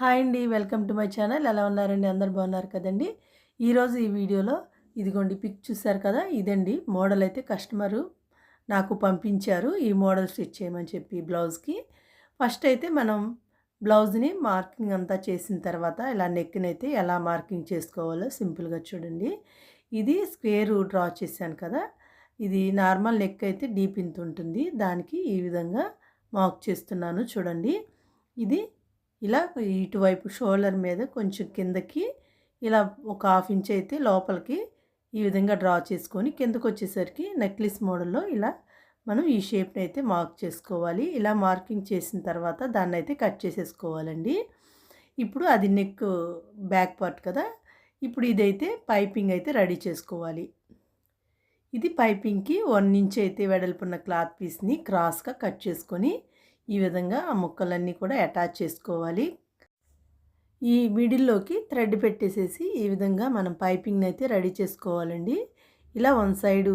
Hi అండి welcome to my channel. ఎలా ఉన్నారండి? అందరు బాగున్నారు కదండి? ఈరోజు ఈ వీడియోలో ఇదిగోండి పిక్ చూసారు కదా? ఇదండి మోడల్ అయితే కస్టమరు నాకు పంపించారు. ఈ మోడల్ స్టిచ్ చేయమని చెప్పి బ్లౌజ్కి. ఫస్ట్ అయితే మనం బ్లౌజ్ని మార్కింగ్ అంతా చేసిన తర్వాత ఇలా నెక్ని అయితే ఎలా మార్కింగ్ చేసుకోవాలో సింపుల్గా చూడండి. ఇది స్క్వేర్ డ్రా చేశాను కదా? ఇది నార్మల్ నెక్ అయితే డీప్ ఇంత ఉంటుంది. దానికి ఈ విధంగా మార్క్ చేస్తున్నాను చూడండి. ఇది ఇలా ఇటువైపు షోల్డర్ మీద కొంచెం కిందకి ఇలా ఒక హాఫ్ ఇంచ్ అయితే లోపలికి ఈ విధంగా డ్రా చేసుకొని కిందకు వచ్చేసరికి నెక్లెస్ మోడల్లో ఇలా మనం ఈ షేప్ని అయితే మార్క్ చేసుకోవాలి. ఇలా మార్కింగ్ చేసిన తర్వాత దాన్ని అయితే కట్ చేసేసుకోవాలండి. ఇప్పుడు అది నెక్ బ్యాక్ పార్ట్ కదా ఇప్పుడు ఇదైతే పైపింగ్ అయితే రెడీ చేసుకోవాలి. ఇది పైపింగ్కి వన్ ఇంచ్ అయితే వెడల్పున్న క్లాత్ పీస్ని క్రాస్గా కట్ చేసుకొని ఈ విధంగా ఆ ముక్కలన్నీ కూడా అటాచ్ చేసుకోవాలి. ఈ మిడిల్లోకి థ్రెడ్ పెట్టేసేసి ఈ విధంగా మనం పైపింగ్ని అయితే రెడీ చేసుకోవాలండి. ఇలా వన్ సైడు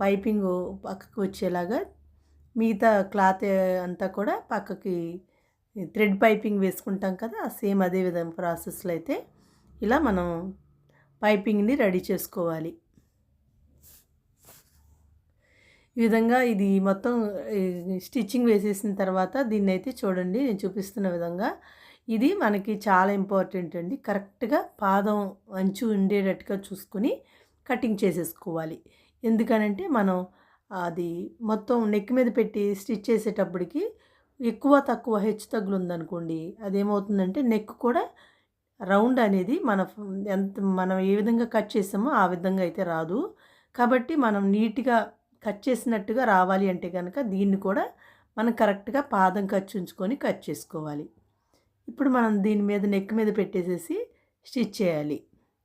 పైపింగ్ పక్కకు వచ్చేలాగా మిగతా క్లాత్ అంతా కూడా పక్కకి థ్రెడ్ పైపింగ్ వేసుకుంటాం కదా సేమ్ అదే విధంగా ప్రాసెస్లో అయితే ఇలా మనం పైపింగ్ని రెడీ చేసుకోవాలి. ఈ విధంగా ఇది మొత్తం స్టిచ్చింగ్ వేసేసిన తర్వాత దీన్ని అయితే చూడండి నేను చూపిస్తున్న విధంగా. ఇది మనకి చాలా ఇంపార్టెంట్ అండి. కరెక్ట్గా పాదం అంచు ఉండేటట్టుగా చూసుకుని కటింగ్ చేసేసుకోవాలి. ఎందుకనంటే మనం అది మొత్తం నెక్ మీద పెట్టి స్టిచ్ చేసేటప్పటికి ఎక్కువ తక్కువ హెచ్చు తగ్గులు ఉందనుకోండి అదేమవుతుందంటే నెక్ కూడా రౌండ్ అనేది మన ఎంత మనం ఏ విధంగా కట్ చేసామో ఆ విధంగా అయితే రాదు. కాబట్టి మనం నీట్గా కట్ చేసినట్టుగా రావాలి అంటే కనుక దీన్ని కూడా మనం కరెక్ట్గా పాదం ఖర్చు ఉంచుకొని కట్ చేసుకోవాలి. ఇప్పుడు మనం దీని మీద నెక్ మీద పెట్టేసేసి స్టిచ్ చేయాలి.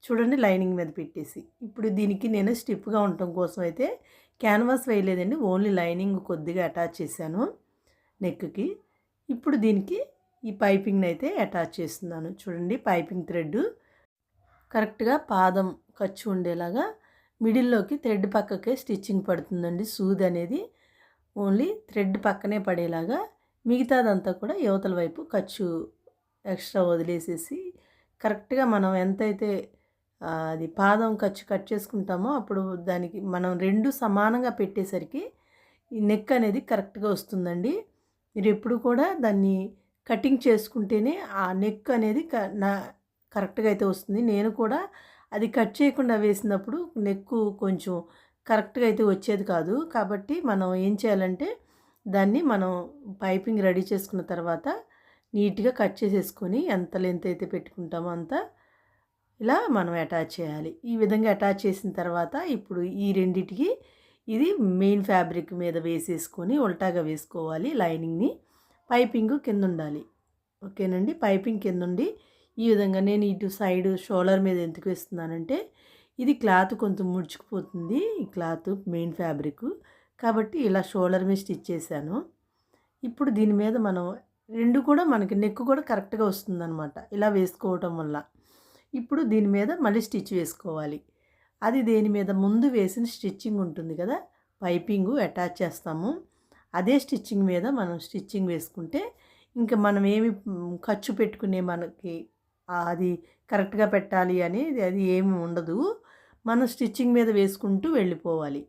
చూడండి లైనింగ్ మీద పెట్టేసి. ఇప్పుడు దీనికి నేను స్టిప్గా ఉండటం కోసం అయితే క్యాన్వాస్ వేయలేదండి. ఓన్లీ లైనింగ్ కొద్దిగా అటాచ్ చేశాను నెక్కి. ఇప్పుడు దీనికి ఈ పైపింగ్ని అయితే అటాచ్ చేస్తున్నాను. చూడండి పైపింగ్ థ్రెడ్ కరెక్ట్గా పాదం ఖర్చు ఉండేలాగా మిడిల్లోకి థ్రెడ్ పక్కకే స్టిచ్చింగ్ పడుతుందండి. సూద్ అనేది ఓన్లీ థ్రెడ్ పక్కనే పడేలాగా మిగతాదంతా కూడా యువతల వైపు ఖర్చు ఎక్స్ట్రా వదిలేసేసి కరెక్ట్గా మనం ఎంతైతే అది పాదం ఖర్చు కట్ చేసుకుంటామో అప్పుడు దానికి మనం రెండు సమానంగా పెట్టేసరికి ఈ నెక్ అనేది కరెక్ట్గా వస్తుందండి. మీరు ఎప్పుడు కూడా దాన్ని కటింగ్ చేసుకుంటేనే ఆ నెక్ అనేది నా కరెక్ట్గా అయితే వస్తుంది. నేను కూడా అది కట్ చేయకుండా వేసినప్పుడు నెక్కు కొంచెం కరెక్ట్గా అయితే వచ్చేది కాదు. కాబట్టి మనం ఏం చేయాలంటే దాన్ని మనం పైపింగ్ రెడీ చేసుకున్న తర్వాత నీట్గా కట్ చేసేసుకొని ఎంత లెంత్ అయితే పెట్టుకుంటామో అంత ఇలా మనం అటాచ్ చేయాలి. ఈ విధంగా అటాచ్ చేసిన తర్వాత ఇప్పుడు ఈ రెండిటికి ఇది మెయిన్ ఫ్యాబ్రిక్ మీద వేసేసుకొని ఉల్టాగా వేసుకోవాలి లైనింగ్ని. పైపింగ్ కింద ఉండాలి. ఓకేనండి? పైపింగ్ కింద ఉండి ఈ విధంగా నేను ఇటు సైడ్ షోల్డర్ మీద ఎందుకు వేస్తున్నానంటే ఇది క్లాత్ కొంచెం ముడుచుకుపోతుంది ఈ క్లాత్ మెయిన్ ఫ్యాబ్రిక్. కాబట్టి ఇలా షోల్డర్ మీద స్టిచ్ చేశాను. ఇప్పుడు దీని మీద మనం రెండు కూడా మనకి నెక్ కూడా కరెక్ట్గా వస్తుందన్నమాట ఇలా వేసుకోవటం వల్ల. ఇప్పుడు దీని మీద మళ్ళీ స్టిచ్ వేసుకోవాలి. అది దేని మీద? ముందు వేసిన స్టిచ్చింగ్ ఉంటుంది కదా పైపింగ్ అటాచ్ చేస్తాము. అదే స్టిచ్చింగ్ మీద మనం స్టిచ్చింగ్ వేసుకుంటే ఇంకా మనం ఏమి ఖర్చు పెట్టుకునే మనకి అది కరెక్ట్గా పెట్టాలి అనేది అది ఏమి ఉండదు. మనం స్టిచ్చింగ్ మీద వేసుకుంటూ వెళ్ళిపోవాలి.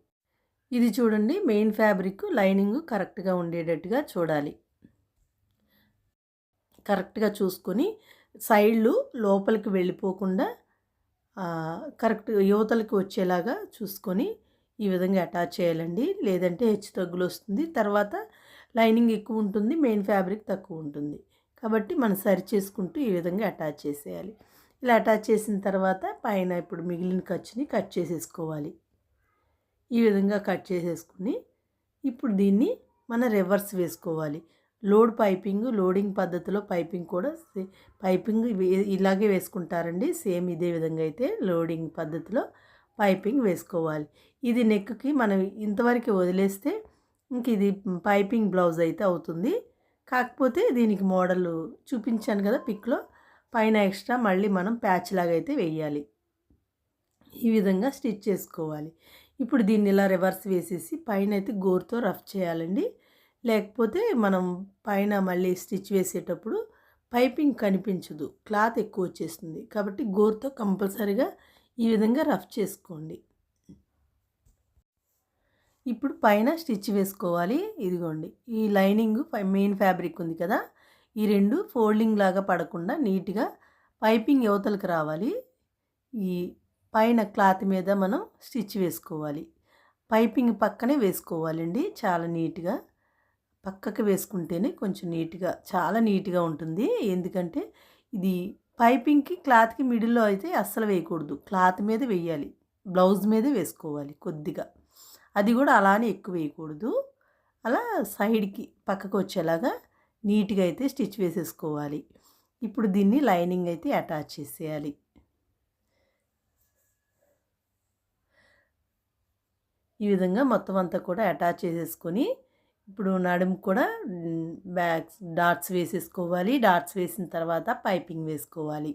ఇది చూడండి మెయిన్ ఫ్యాబ్రిక్ లైనింగ్ కరెక్ట్గా ఉండేటట్టుగా చూడాలి. కరెక్ట్గా చూసుకొని సైడ్లు లోపలికి వెళ్ళిపోకుండా కరెక్ట్ యువతలకి వచ్చేలాగా చూసుకొని ఈ విధంగా అటాచ్ చేయాలండి. లేదంటే హెచ్చు తగ్గులు వస్తుంది. తర్వాత లైనింగ్ ఎక్కువ ఉంటుంది మెయిన్ ఫ్యాబ్రిక్ తక్కువ ఉంటుంది. కాబట్టి మనం సరి చేసుకుంటూ ఈ విధంగా అటాచ్ చేసేయాలి. ఇలా అటాచ్ చేసిన తర్వాత పైన ఇప్పుడు మిగిలిన ఖర్చుని కట్ చేసేసుకోవాలి. ఈ విధంగా కట్ చేసేసుకుని ఇప్పుడు దీన్ని మన రివర్స్ వేసుకోవాలి. లోడ్ పైపింగ్ లోడింగ్ పద్ధతిలో పైపింగ్ కూడా పైపింగ్ ఇలాగే వేసుకుంటారండి. సేమ్ ఇదే విధంగా అయితే లోడింగ్ పద్ధతిలో పైపింగ్ వేసుకోవాలి. ఇది నెక్కి మనం ఇంతవరకు వదిలేస్తే ఇంక ఇది పైపింగ్ బ్లౌజ్ అయితే అవుతుంది. కాకపోతే దీనికి మోడల్ చూపించాను కదా పిక్లో. పైన ఎక్స్ట్రా మళ్ళీ మనం ప్యాచ్ లాగా అయితే వేయాలి. ఈ విధంగా స్టిచ్ చేసుకోవాలి. ఇప్పుడు దీన్ని ఇలా రివర్స్ వేసేసి పైన అయితే గోరుతో రఫ్ చేయాలండి. లేకపోతే మనం పైన మళ్ళీ స్టిచ్ వేసేటప్పుడు పైపింగ్ కనిపించదు. క్లాత్ ఎక్కువ వచ్చేస్తుంది. కాబట్టి గోరుతో కంపల్సరీగా ఈ విధంగా రఫ్ చేసుకోండి. ఇప్పుడు పైన స్టిచ్ వేసుకోవాలి. ఇదిగోండి. ఈ లైనింగ్ మెయిన్ ఫ్యాబ్రిక్ ఉంది కదా. ఈ రెండు ఫోల్డింగ్ లాగా పడకుండా నీట్గా పైపింగ్ యువతలకు రావాలి. ఈ పైన క్లాత్ మీద మనం స్టిచ్ వేసుకోవాలి. పైపింగ్ పక్కనే వేసుకోవాలండి. చాలా నీట్గా. పక్కకు వేసుకుంటేనే కొంచెం నీట్గా చాలా నీట్గా ఉంటుంది. ఎందుకంటే ఇది పైపింగ్కి క్లాత్కి మిడిల్లో అయితే అస్సలు వేయకూడదు. క్లాత్ మీద వేయాలి. బ్లౌజ్ మీదే వేసుకోవాలి కొద్దిగా. అది కూడా అలానే ఎక్కువ వేయకూడదు. అలా సైడ్కి పక్కకు వచ్చేలాగా నీట్గా అయితే స్టిచ్ వేసేసుకోవాలి. ఇప్పుడు దీన్ని లైనింగ్ అయితే అటాచ్ చేసేయాలి. ఈ విధంగా మొత్తం అంతా కూడా అటాచ్ చేసేసుకొని ఇప్పుడు నడుము కూడా బ్యాగ్స్ డాట్స్ వేసేసుకోవాలి. డాట్స్ వేసిన తర్వాత పైపింగ్ వేసుకోవాలి.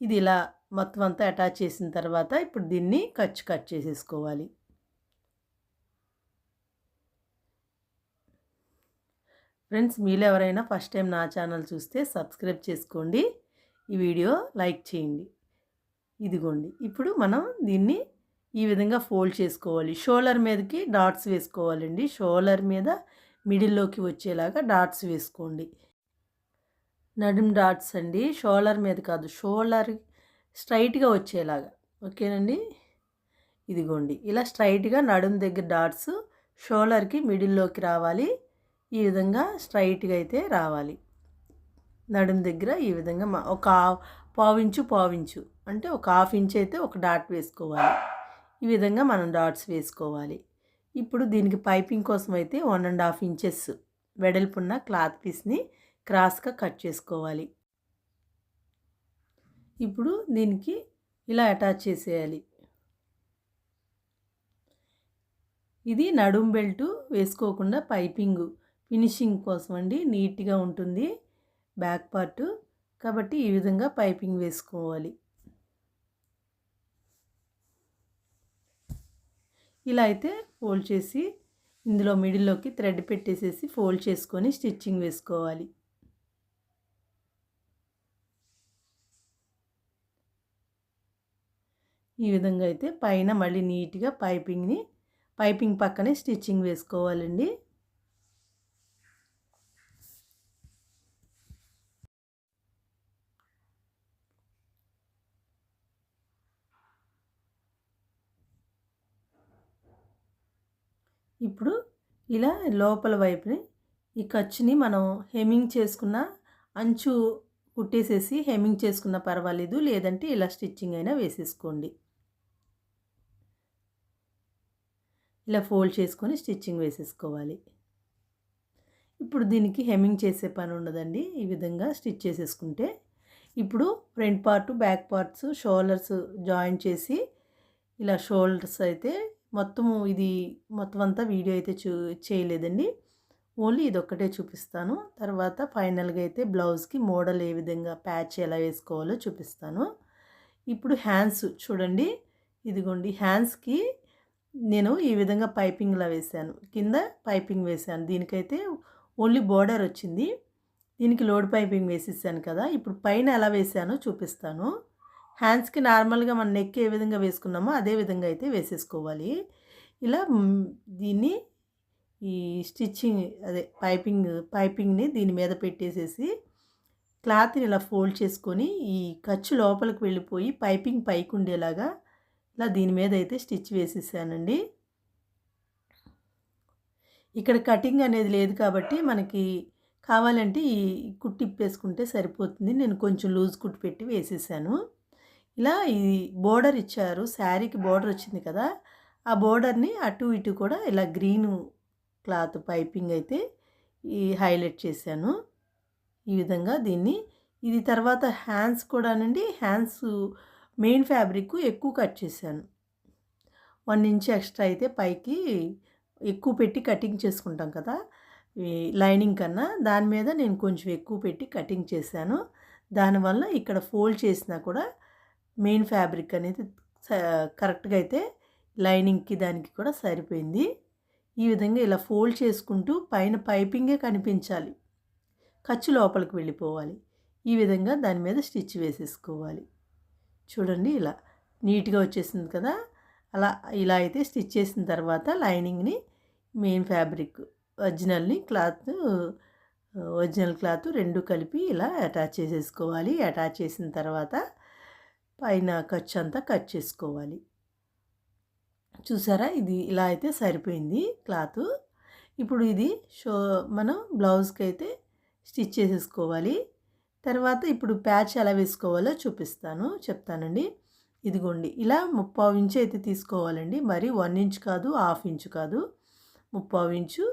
ఇది ఇలా మొత్తం అంతా అటాచ్ చేసిన తర్వాత ఇప్పుడు దీన్ని ఖర్చు కట్ చేసేసుకోవాలి. ఫ్రెండ్స్ మీరు ఎవరైనా ఫస్ట్ టైం నా ఛానల్ చూస్తే సబ్స్క్రైబ్ చేసుకోండి. ఈ వీడియో లైక్ చేయండి. ఇదిగోండి. ఇప్పుడు మనం దీన్ని ఈ విధంగా ఫోల్డ్ చేసుకోవాలి. షోల్డర్ మీదకి డాట్స్ వేసుకోవాలండి. షోల్డర్ మీద మిడిల్లోకి వచ్చేలాగా డాట్స్ వేసుకోండి. నడుం డాట్స్ అండి. షోల్డర్ మీద కాదు షోల్డర్ స్ట్రైట్గా వచ్చేలాగా. ఓకేనండి? ఇదిగోండి. ఇలా స్ట్రైట్గా నడుం దగ్గర డాట్స్ షోల్డర్కి మిడిల్లోకి రావాలి. ఈ విధంగా స్ట్రైట్గా అయితే రావాలి. నడుం దగ్గర ఈ విధంగా ఒక పావించు పావించు అంటే ఒక హాఫ్ ఇంచ్ అయితే ఒక డాట్ వేసుకోవాలి. ఈ విధంగా మనం డాట్స్ వేసుకోవాలి. ఇప్పుడు దీనికి పైపింగ్ కోసం అయితే వన్ అండ్ హాఫ్ ఇంచెస్ వెడల్పున్న క్లాత్ పీస్ని క్రాస్గా కట్ చేసుకోవాలి. ఇప్పుడు దీనికి ఇలా అటాచ్ చేసేయాలి. ఇది నడుం బెల్ట్ వేసుకోకుండా పైపింగ్ ఫినిషింగ్ కోసం అండి నీట్గా ఉంటుంది బ్యాక్ పార్ట్. కాబట్టి ఈ విధంగా పైపింగ్ వేసుకోవాలి. ఇలా అయితే ఫోల్డ్ చేసి ఇందులో మిడిల్లోకి థ్రెడ్ పెట్టేసేసి ఫోల్డ్ చేసుకొని స్టిచ్చింగ్ వేసుకోవాలి. ఈ విధంగా అయితే పైన మళ్ళీ నీట్గా పైపింగ్ని పైపింగ్ పక్కనే స్టిచ్చింగ్ వేసుకోవాలండి ఇప్పుడు ఇలా లోపల వైపుని ఈ ఖర్చుని మనం హెమ్మింగ్ చేసుకున్న అంచు కుట్టేసేసి హెమ్మింగ్ చేసుకున్న పర్వాలేదు లేదంటే ఇలా స్టిచ్చింగ్ అయినా వేసేసుకోండి. ఇలా ఫోల్డ్ చేసుకొని స్టిచ్చింగ్ వేసేసుకోవాలి. ఇప్పుడు దీనికి హెమ్మింగ్ చేసే పని ఉండదండి. ఈ విధంగా స్టిచ్ చేసేసుకుంటే ఇప్పుడు front part back parts shoulders join చేసి ఇలా షోల్డర్స్ అయితే మొత్తము ఇది మొత్తం అంతా వీడియో అయితే చూ చేయలేదండి. ఓన్లీ ఇదొక్కటే చూపిస్తాను. తర్వాత ఫైనల్గా అయితే బ్లౌజ్కి మోడల్ ఏ విధంగా ప్యాచ్ ఎలా వేసుకోవాలో చూపిస్తాను. ఇప్పుడు హ్యాండ్స్ చూడండి. ఇదిగోండి హ్యాండ్స్కి నేను ఈ విధంగా పైపింగ్లా వేసాను కింద పైపింగ్ వేసాను దీనికైతే ఓన్లీ బోర్డర్ వచ్చింది. దీనికి లోడ్ పైపింగ్ వేసేసాను కదా. ఇప్పుడు పైన ఎలా వేసానో చూపిస్తాను. హ్యాండ్స్కి నార్మల్గా మన నెక్ ఏ విధంగా వేసుకున్నామో అదే విధంగా అయితే వేసేసుకోవాలి. ఇలా దీన్ని ఈ స్టిచ్చింగ్ అదే పైపింగ్ పైపింగ్ని దీని మీద పెట్టేసేసి క్లాత్ని ఇలా ఫోల్డ్ చేసుకొని ఈ ఖర్చు లోపలికి వెళ్ళిపోయి పైపింగ్ పైకి ఉండేలాగా ఇలా దీని మీద అయితే స్టిచ్ వేసేసానండి. ఇక్కడ కటింగ్ అనేది లేదు కాబట్టి మనకి కావాలంటే ఈ కుట్టి ఇప్పేసుకుంటే సరిపోతుంది. నేను కొంచెం లూజ్ కుట్టి పెట్టి వేసేసాను. ఇలా ఈ బోర్డర్ ఇచ్చారు. శారీకి బోర్డర్ వచ్చింది కదా! ఆ బోర్డర్ని అటు ఇటు కూడా ఇలా గ్రీన్ క్లాత్ పైపింగ్ అయితే ఈ హైలైట్ చేశాను. ఈ విధంగా దీన్ని ఇది తర్వాత హ్యాండ్స్ కూడానండి. హ్యాండ్స్ మెయిన్ ఫ్యాబ్రిక్ ఎక్కువ కట్ చేశాను. వన్ ఇంచ్ ఎక్స్ట్రా అయితే పైకి ఎక్కువ పెట్టి కటింగ్ చేసుకుంటాం కదా! లైనింగ్ కన్నా దాని మీద నేను కొంచెం ఎక్కువ పెట్టి కటింగ్ చేశాను. దానివల్ల ఇక్కడ ఫోల్డ్ చేసినా కూడా మెయిన్ ఫ్యాబ్రిక్ అనేది కరెక్ట్గా అయితే లైనింగ్కి దానికి కూడా సరిపోయింది. ఈ విధంగా ఇలా ఫోల్డ్ చేసుకుంటూ పైన పైపింగే కనిపించాలి. ఖర్చు లోపలికి వెళ్ళిపోవాలి. ఈ విధంగా దాని మీద స్టిచ్ వేసేసుకోవాలి. చూడండి ఇలా నీట్గా వచ్చేసింది కదా! అలా ఇలా అయితే స్టిచ్ చేసిన తర్వాత లైనింగ్ని మెయిన్ ఫ్యాబ్రిక్ ఒరిజినల్ని క్లాత్ ఒరిజినల్ క్లాత్ రెండు కలిపి ఇలా అటాచ్ చేసేసుకోవాలి. అటాచ్ చేసిన తర్వాత పైన ఖర్చు అంతా కట్ చేసుకోవాలి. చూసారా? ఇది ఇలా అయితే సరిపోయింది క్లాత్. ఇప్పుడు ఇది షో మనం బ్లౌజ్కి అయితే స్టిచ్ చేసేసుకోవాలి. తర్వాత ఇప్పుడు ప్యాచ్ ఎలా వేసుకోవాలో చూపిస్తాను చెప్తానండి. ఇదిగోండి ఇలా ముప్పావు ఇంచు అయితే తీసుకోవాలండి. మరి వన్ ఇంచ్ కాదు హాఫ్ ఇంచు కాదు. ముప్పావు ఇంచు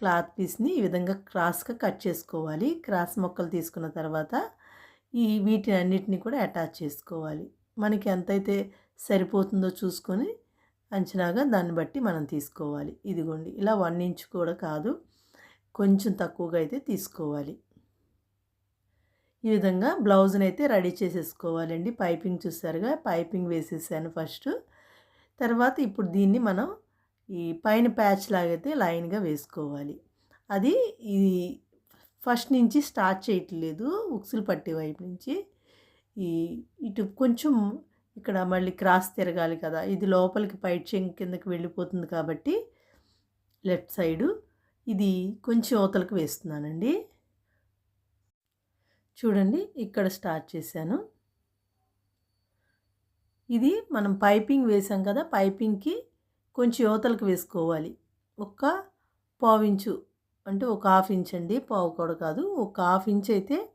క్లాత్ పీస్ని ఈ విధంగా క్రాస్గా కట్ చేసుకోవాలి. క్రాస్ మొక్కలు తీసుకున్న తర్వాత ఈ వీటిని అన్నిటిని కూడా అటాచ్ చేసుకోవాలి. మనకి ఎంతైతే సరిపోతుందో చూసుకొని అంచనాగా దాన్ని బట్టి మనం తీసుకోవాలి. ఇదిగోండి ఇలా వన్ ఇంచ్ కూడా కాదు కొంచెం తక్కువగా అయితే తీసుకోవాలి. ఈ విధంగా బ్లౌజ్ని అయితే రెడీ చేసేసుకోవాలండి. పైపింగ్ చూసారుగా పైపింగ్ వేసేసాను ఫస్ట్. తర్వాత ఇప్పుడు దీన్ని మనం ఈ పైన ప్యాచ్ లాగైతే లైన్గా వేసుకోవాలి. అది ఈ ఫస్ట్ నుంచి స్టార్ట్ చేయట్లేదు ఉక్సులు పట్టే వైపు నుంచి. ఈ ఇటు కొంచెం ఇక్కడ మళ్ళీ క్రాస్ తిరగాలి కదా ఇది లోపలికి పైట్ చెంగ్ కిందకి వెళ్ళిపోతుంది కాబట్టి లెఫ్ట్ సైడు ఇది కొంచెం అవతలకు వేస్తున్నానండి. చూడండి ఇక్కడ స్టార్ట్ చేశాను. ఇది మనం పైపింగ్ వేసాం కదా పైపింగ్కి కొంచెం యువతలకు వేసుకోవాలి. ఒక్క పావించు అంటే ఒక హాఫ్ ఇంచ్ అండి పావు కూడా కాదు. ఒక హాఫ్ ఇంచ్ అయితే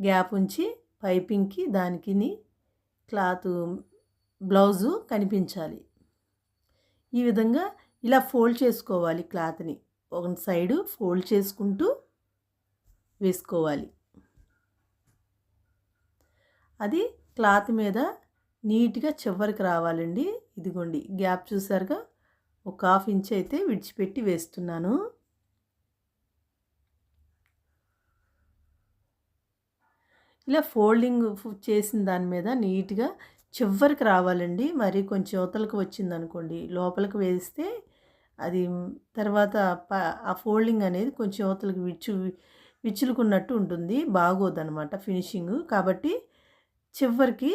గ్యాప్ ఉంచి పైపింగ్కి దానికి క్లాత్ బ్లౌజు కనిపించాలి. ఈ విధంగా ఇలా ఫోల్డ్ చేసుకోవాలి క్లాత్ని. ఒక సైడు ఫోల్డ్ చేసుకుంటూ వేసుకోవాలి. అది క్లాత్ మీద నీట్గా చివరికి రావాలండి. ఇదిగోండి గ్యాప్ చూసారుగా? ఒక హాఫ్ ఇంచ్ అయితే విడిచిపెట్టి వేస్తున్నాను. ఇలా ఫోల్డింగ్ చేసిన దాని మీద నీట్గా చివరికి రావాలండి. మరి కొంచెం అవతలకు వచ్చింది అనుకోండి లోపలికి వేస్తే అది తర్వాత ఆ ఫోల్డింగ్ అనేది కొంచెం అవతలకు విచ్చు విచ్చులుకున్నట్టు ఉంటుంది. బాగోదనమాట ఫినిషింగ్. కాబట్టి చివరికి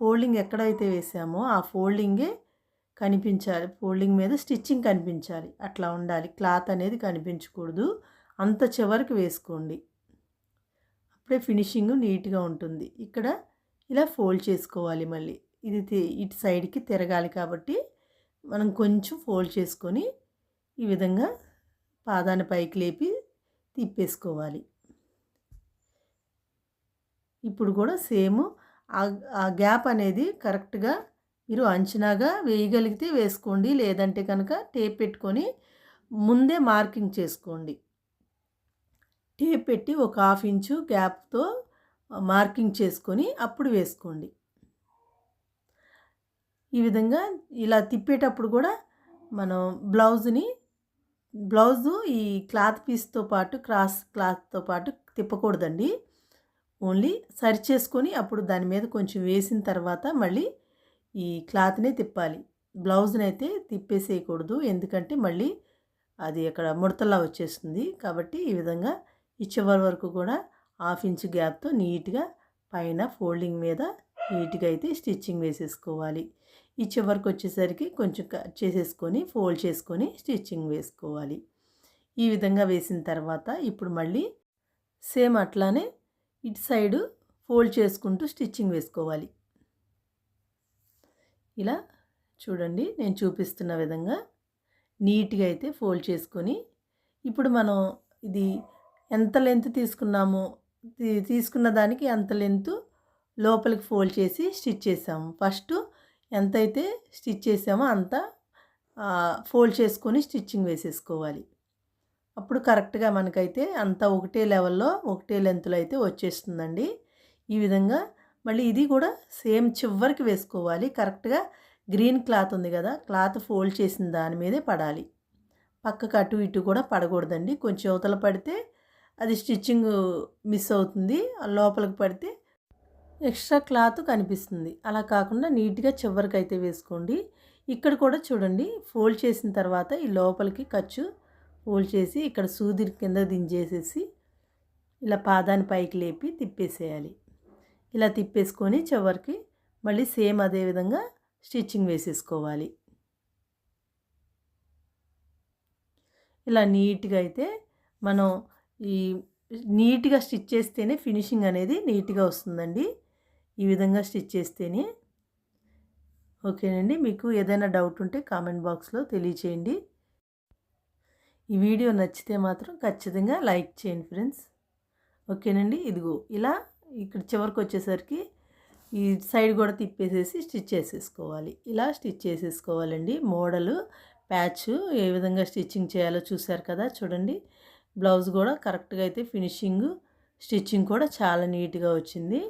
ఫోల్డింగ్ ఎక్కడైతే వేసామో ఆ ఫోల్డింగే కనిపించాలి. ఫోల్డింగ్ మీద స్టిచ్చింగ్ కనిపించాలి. అట్లా ఉండాలి. క్లాత్ అనేది కనిపించకూడదు. అంత చివరికి వేసుకోండి. అప్పుడే ఫినిషింగ్ నీట్గా ఉంటుంది. ఇక్కడ ఇలా ఫోల్డ్ చేసుకోవాలి మళ్ళీ. ఇది ఇటు సైడ్కి తిరగాలి కాబట్టి మనం కొంచెం ఫోల్డ్ చేసుకొని ఈ విధంగా పాదాన్ని పైకి లేపి తిప్పేసుకోవాలి. ఇప్పుడు కూడా సేమ్ ఆ గ్యాప్ అనేది కరెక్ట్గా మీరు అంచనాగా వేయగలిగితే వేసుకోండి. లేదంటే కనుక టేప్ పెట్టుకొని ముందే మార్కింగ్ చేసుకోండి. టేప్ పెట్టి ఒక హాఫ్ ఇంచు గ్యాప్తో మార్కింగ్ చేసుకొని అప్పుడు వేసుకోండి. ఈ విధంగా ఇలా తిప్పేటప్పుడు కూడా మనం బ్లౌజ్ని బ్లౌజు ఈ క్లాత్ పీస్తో పాటు క్రాస్ క్లాత్తో పాటు తిప్పకూడదండి. ఓన్లీ సరి చేసుకొని అప్పుడు దాని మీద కొంచెం వేసిన తర్వాత మళ్ళీ ఈ క్లాత్నే తిప్పాలి. బ్లౌజ్ని అయితే తిప్పేసేయకూడదు ఎందుకంటే మళ్ళీ అది అక్కడ ముడతలా వచ్చేస్తుంది కాబట్టి ఈ విధంగా ఈ చివరి వరకు కూడా హాఫ్ ఇంచ్ గ్యాప్తో నీట్గా పైన ఫోల్డింగ్ మీద నీట్గా అయితే స్టిచ్చింగ్ వేసేసుకోవాలి. ఈ చివరికి వచ్చేసరికి కొంచెం కట్ చేసేసుకొని ఫోల్డ్ చేసుకొని స్టిచ్చింగ్ వేసుకోవాలి. ఈ విధంగా వేసిన తర్వాత ఇప్పుడు మళ్ళీ సేమ్ అట్లానే ఇటు సైడు ఫోల్డ్ చేసుకుంటూ స్టిచ్చింగ్ వేసుకోవాలి. ఇలా చూడండి నేను చూపిస్తున్న విధంగా నీట్గా అయితే ఫోల్డ్ చేసుకొని ఇప్పుడు మనం ఇది ఎంత లెంత్ తీసుకున్నామో? తీసుకున్న దానికి ఎంత లెంత్ లోపలికి ఫోల్డ్ చేసి స్టిచ్ చేసాము. ఫస్ట్ ఎంతైతే స్టిచ్ చేసామో అంత ఫోల్డ్ చేసుకొని స్టిచ్చింగ్ వేసేసుకోవాలి. అప్పుడు కరెక్ట్గా మనకైతే అంతా ఒకటే లెవెల్లో ఒకటే లెంత్లో అయితే వచ్చేస్తుందండి. ఈ విధంగా మళ్ళీ ఇది కూడా సేమ్ చివరికి వేసుకోవాలి. కరెక్ట్గా గ్రీన్ క్లాత్ ఉంది కదా క్లాత్ ఫోల్డ్ చేసిన దాని మీదే పడాలి. పక్కకు అటు ఇటు కూడా పడకూడదండి. కొంచెం అవతల పడితే అది స్టిచ్చింగ్ మిస్ అవుతుంది. లోపలికి పడితే ఎక్స్ట్రా క్లాత్ కనిపిస్తుంది. అలా కాకుండా నీట్గా చివరికి అయితే వేసుకోండి. ఇక్కడ కూడా చూడండి ఫోల్డ్ చేసిన తర్వాత ఈ లోపలికి ఖర్చు ఫోల్డ్ చేసి ఇక్కడ సూది కింద దించేసేసి ఇలా పాదాన్ని పైకి లేపి తిప్పేసేయాలి. ఇలా తిప్పేసుకొని చివరికి మళ్ళీ సేమ్ అదే విధంగా స్టిచ్చింగ్ వేసేసుకోవాలి. ఇలా నీట్గా అయితే మనం ఈ నీట్గా స్టిచ్ చేస్తేనే ఫినిషింగ్ అనేది నీట్గా వస్తుందండి. ఈ విధంగా స్టిచ్ చేస్తేనే. ఓకేనండి. మీకు ఏదైనా డౌట్ ఉంటే కామెంట్ బాక్స్లో తెలియచేయండి. ఈ వీడియో నచ్చితే మాత్రం ఖచ్చితంగా లైక్ చేయండి ఫ్రెండ్స్. ఓకేనండి. ఇదిగో ఇలా ఇక్కడ చివరికి వచ్చేసరికి ఈ సైడ్ కూడా తిప్పేసేసి స్టిచ్ చేసేసుకోవాలి. ఇలా స్టిచ్ చేసేసుకోవాలండి. మోడలు ప్యాచ్ ఏ విధంగా స్టిచ్చింగ్ చేయాలో చూశారు కదా చూడండి. బ్లౌజ్ కూడా కరెక్ట్గా అయితే ఫినిషింగ్ స్టిచ్చింగ్ కూడా చాలా నీట్గా వచ్చింది.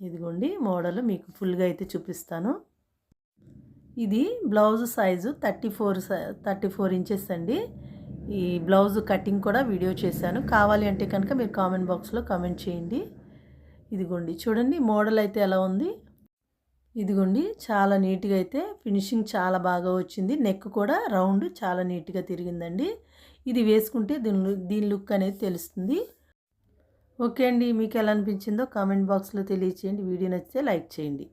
ఇదిగోండి మోడల్ మీకు ఫుల్గా అయితే చూపిస్తాను. ఇది blouse size thirty four thirty four inches అండి. ఈ బ్లౌజ్ కటింగ్ కూడా వీడియో చేశాను. కావాలి అంటే కనుక మీరు కామెంట్ బాక్స్లో కామెంట్ చేయండి. ఇదిగోండి చూడండి మోడల్ అయితే ఎలా ఉంది. ఇదిగోండి చాలా నీట్గా అయితే ఫినిషింగ్ చాలా బాగా వచ్చింది. నెక్ కూడా రౌండ్ చాలా నీట్గా తిరిగిందండి. ఇది వేసుకుంటే దీని దీని లుక్ అనేది తెలుస్తుంది. ఓకే అండి మీకు ఎలా అనిపించిందో కామెంట్ బాక్స్లో తెలియచేయండి. వీడియో నచ్చితే లైక్ చేయండి.